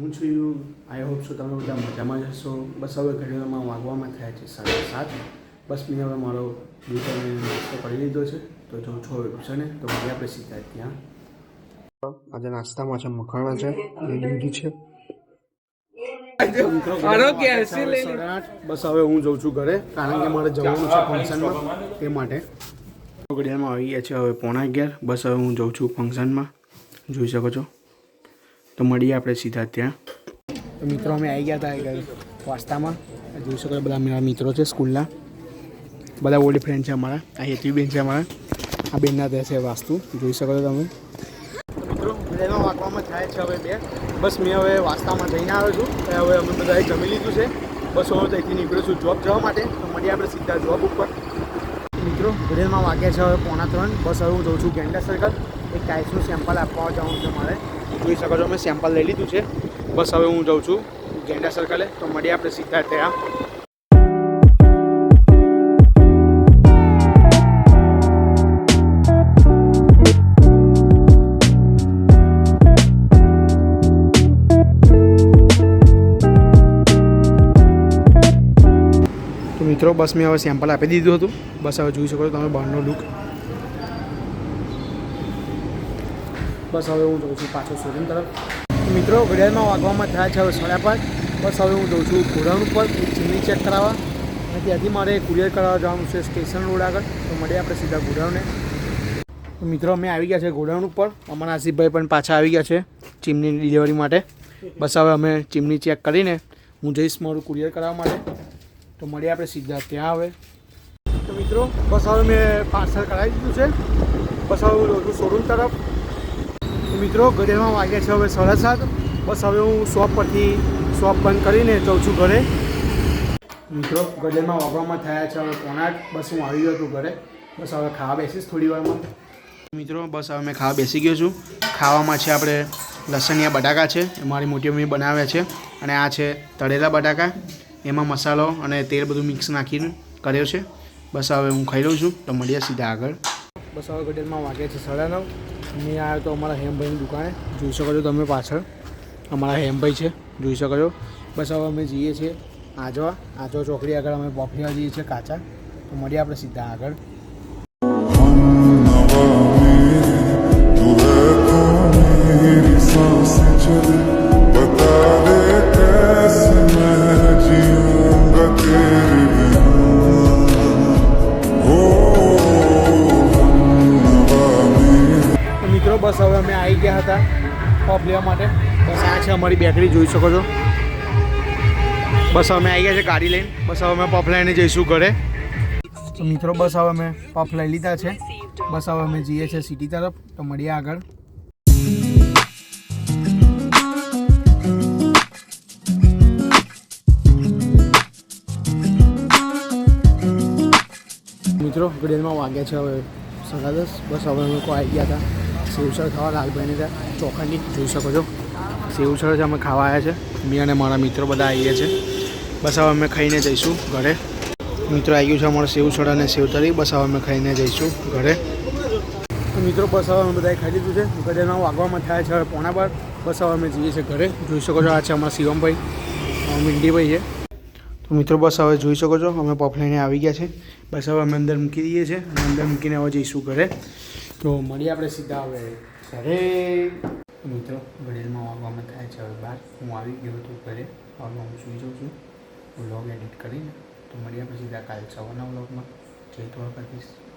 હું છું I hope છો તમે બધા મજામાં જ હશો. બસ હવે ઘડીમાં વાગવામાં થયા છે સાડા સાત. બસ મેં હવે મારો દૂધ નાસ્તો કરી લીધો છે. તો જો છો હવે છે ને તો મળીએ આપણે સીધા ત્યાં. આજે નાસ્તામાં છે મખાણા છે એ દૂધ છે. બસ હવે હું જઉં છું ઘરે કારણ કે મારે જવાનું છે ફંક્શનમાં. તે માટે ઘડિયાળમાં આવી ગયા છે હવે પોણા અગિયાર. બસ હવે હું જઉં છું ફંક્શનમાં. જોઈ શકો છો. તો મળીએ આપણે સીધા ત્યાં. તો મિત્રો અમે આવી ગયા હતા વાસ્તામાં. જોઈ શકો બધા મારા મિત્રો છે સ્કૂલના. બધા ઓલ્ડ ફ્રેન્ડ છે અમારા. આ બેન છે અમારા. આ બેનના ત્યાં છે વાસ્તુ. જોઈ શકો છો તમે. મિત્રો ઘડિયાળમાં વાગવામાં થાય છે હવે બે. બસ મેં હવે વાસ્તામાં જઈને આવ્યો છું. હવે અમે બધાએ જમી લીધું છે. બસ હવે ત્યાંથી નીકળ્યો છું જોબ જવા માટે. તો મળીએ આપણે સીધા જોબ ઉપર. મિત્રો ઘડિયાળમાં વાગ્યા છે હવે પોણા ત્રણ. બસ હવે હું જઉં છું ગેંડા સર્કલ એક ટાઇલ્સનું સેમ્પલ આપવા જાઉં છે મારે. જોઈ શકો છો, મેં સેમ્પલ લઈ લીધું છે. બસ હવે હું જઉં છું ગેંડા સર્કલે તો મળીએ આપણે સીધા ત્યાં. મિત્રો, બસ મેં હવે સેમ્પલ આપી દીધું હતું. બસ હવે જોઈ શકો છો તમે બહારનો લુક બસ હવે હું જઉં છું પાછો શોરૂમ તરફ. મિત્રો, ઘડિયાળમાં વાગવામાં થયા છે હવે સાડા પાંચ. બસ હવે હું જઉં છું ઘોડાણ ઉપર ચીમની ચેક કરાવવા. અને ત્યાંથી મારે કુરિયર કરાવવા જવાનું છે સ્ટેશન રોડ આગળ. તો મળીએ આપણે સીધા ઘોડાણને મિત્રો, અમે આવી ગયા છે ગોડાઉન ઉપર. અમારા આસિફભાઈ પણ પાછા આવી ગયા છે ચીમની ડિલિવરી માટે. બસ હવે અમે ચીમની ચેક કરીને હું જઈશ મારું કુરિયર કરાવવા માટે. તો મળીએ આપણે સીધા ત્યાં આવે તો મિત્રો, બસ હવે મેં પાર્સલ કરાવી દીધું છે. બસ હવે જઉં શોરૂમ તરફ. તો મિત્રો ઘડિયાળમાં વાગ્યા છે હવે સાડા સાત. બસ હવે હું શોપ પરથી શોપ બંધ કરીને જઉં છું ઘરે. મિત્રો ઘડિયાળમાં વાગવામાં થયા છે હવે પોણા બસ હું આવી ગયો છું ઘરે. બસ હવે ખાવા બેસીશ થોડી વારમાં. મિત્રો, બસ હવે મેં ખાવા બેસી ગયો છું. ખાવામાં છે આપણે લસણિયા બટાકા છે. એ મારી મોટી મમ્મી બનાવ્યા છે. અને આ છે તળેલા બટાકા. એમાં મસાલો અને તેલ બધું મિક્સ નાખીને કર્યો છે. બસ હવે હું ખાઈ લઉં છું. તો મળીએ સીધા આગળ. બસ હવે ગઢેલમાં વાગ્યા છે સાડા નવ મેં આવ્યો તો અમારા હેમભાઈની દુકાને. જોઈ શકો છો તમે પાછળ. અમારા હેમભાઈ છે. જોઈ શકો છો. બસ હવે અમે જઈએ છીએ આજવા. આજવા ચોકડી આગળ અમે પોપ જઈએ છીએ કાચા. તો મળીએ આપણે સીધા આગળ. આવી ગયા હતા પફ લેવા માટે. બસ આ છે અમારી બેકરી જોઈ શકો છો. બસ અમે આવી ગયા છે ગાડી લઈને. બસ હવે અમે પફ લઈને જઈશું ઘરે. તો મિત્રો બસ હવે અમે પફ લઈ લીધા છે. બસ હવે અમે જઈએ છીએ સિટી તરફ. તો મળીએ આગળ. મિત્રો ઘડિયાળમાં વાગ્યા છે હવે સાડા દસ. બસ હવે અમે લોકો આવી ગયા હતા. સેવસળ ખાવા લાલભાઈને ત્યાં ચોખાની જોઈ શકો છો. સેવસળ જ અમે ખાવા આવ્યા છે. મેં અને મારા મિત્રો બધા આવીએ છે. બસ હવે અમે ખાઈને જઈશું ઘરે. મિત્રો આવી ગયું છે અમારું સેવસળ અને સેવતરી બસ હવે અમે ખાઈને જઈશું ઘરે. મિત્રો, બસ હવે અમે બધાએ ખાઈ લીધું છે. ઘડિયાળમાં વાગવામાં થયા છે હવે પોણા બાર. બસ હવે અમે જઈએ છીએ ઘરે. જોઈ શકો છો, આ છે અમારા શિવમભાઈ. મિંડીભાઈ છે. તો મિત્રો, બસ હવે જોઈ શકો છો, અમે પફ લઈને આવી ગયા છે. બસ હવે અમે અંદર મૂકી દઈએ છીએ અને અંદર મૂકીને હવે જઈશું ઘરે. તો મળીએ આપણે સીધા હવે ઘરે. મિત્રો ઘડિયાળમાં વાગવામાં થાય છે હવે બહાર હું આવી ગયો હતો ઘરે. હવે હું સુઈ જાઉં છું. વ્લોગ એડિટ કરીને. તો મળીએ આપણે સીધા કાલે સવારના વ્લોગમાં જય દ્વારકાધીશ.